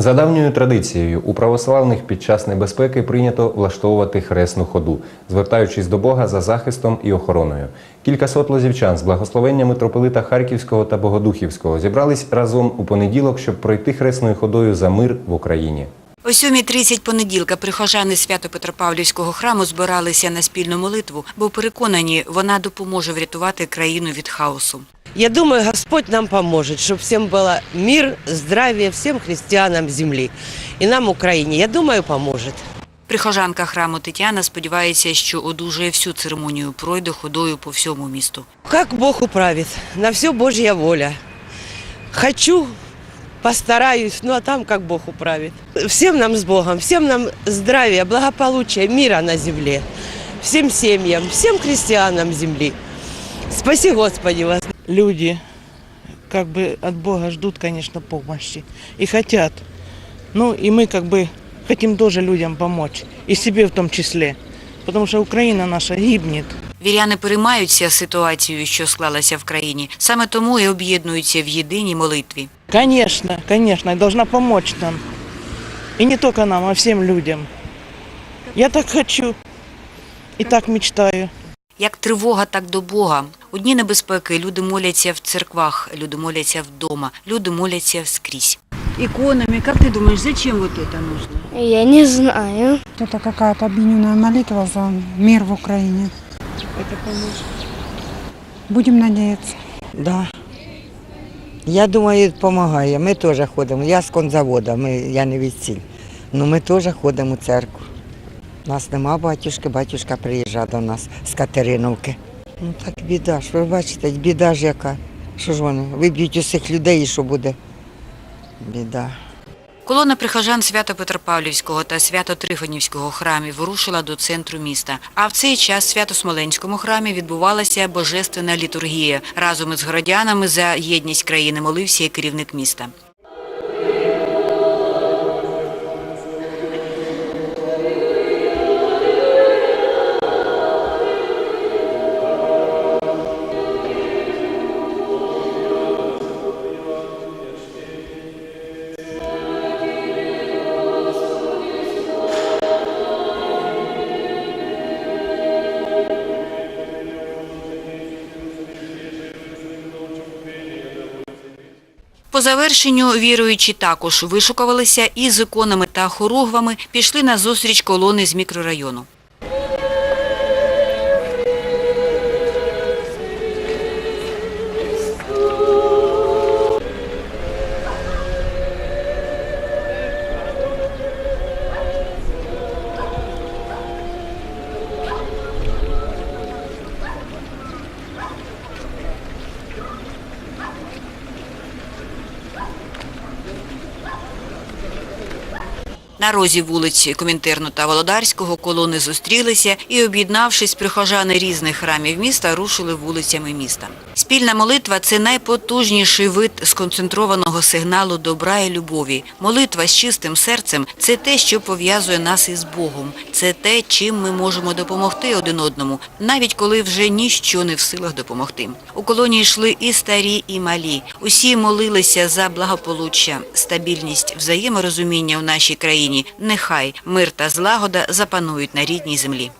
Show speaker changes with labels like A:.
A: За давньою традицією, у православних під час небезпеки прийнято влаштовувати хресну ходу, звертаючись до Бога за захистом і охороною. Кілька сот лозівчан з благословення митрополита Харківського та Богодухівського зібрались разом у понеділок, щоб пройти хресною ходою за мир в Україні.
B: О 7.30 понеділка прихожани Свято-Петропавлівського храму збиралися на спільну молитву, бо переконані, вона допоможе врятувати країну від хаосу.
C: Я думаю, Господь нам поможет, чтобы всем было мир, здравие, всем христианам земли. И нам, Украине, я думаю, поможет.
B: Прихожанка храму Тетяна сподівається, що одужує всю церемонію пройде ходою по всьому місту.
C: Как Бог управит, на все Божья воля. Хочу, постараюсь, ну а там как Бог управит. Всем нам с Богом, всем нам здравия, благополучия, мира на земле. Всем семьям, всем христианам земли. Спаси Господи вас.
D: люди как бы от Бога ждут, конечно, помощи и хотят. Ну и мы как бы хотим тоже людям помочь, и себе в том числе, потому что Украина наша гибнет.
B: Віряни переймаються ситуацією, що склалася в країні. Саме тому і об'єднуються в єдиній молитві.
D: Конечно, конечно, и должна помочь нам. И не только нам, а всем людям. Я так хочу и так мечтаю.
B: Як тривога, так до Бога. У дні небезпеки люди моляться в церквах, люди моляться вдома, люди моляться скрізь.
E: иконами. Как ты думаешь, зачем вот это нужно?
F: Я не знаю.
G: Это какая-то объединенная молитва за мир в Украине.
E: Это поможет.
G: Будем надеяться.
H: Да. Я думаю, допомагає. Ми теж ходимо. Я з конзавода, ми, я не відсіль. Ну ми теж ходимо у церкву. У нас нема батюшки, батюшка приїжджав до нас з Катериновки. Ну так біда ж, ви бачите, біда ж яка. Що ж вони? Виб'ють усіх людей і що буде? Біда.
B: Колона прихожан Свято-Петропавлівського та Свято-Трифонівського храмів вирушила до центру міста. А в цей час Свято-Смоленському храмі відбувалася божественна літургія. Разом із городянами за єдність країни молився і керівник міста. По завершенню віруючі також вишукувалися і з іконами та хоругвами пішли на зустріч колони з мікрорайону. На розі вулиць Комінтерну та Володарського колони зустрілися і, об'єднавшись, прихожани різних храмів міста рушили вулицями міста. Спільна молитва – це найпотужніший вид сконцентрованого сигналу добра і любові. Молитва з чистим серцем – це те, що пов'язує нас із Богом. Це те, чим ми можемо допомогти один одному, навіть коли вже ніщо не в силах допомогти. У колонії йшли і старі, і малі. Усі молилися за благополуччя, стабільність, взаєморозуміння в нашій країні. Нехай мир та злагода запанують на рідній землі.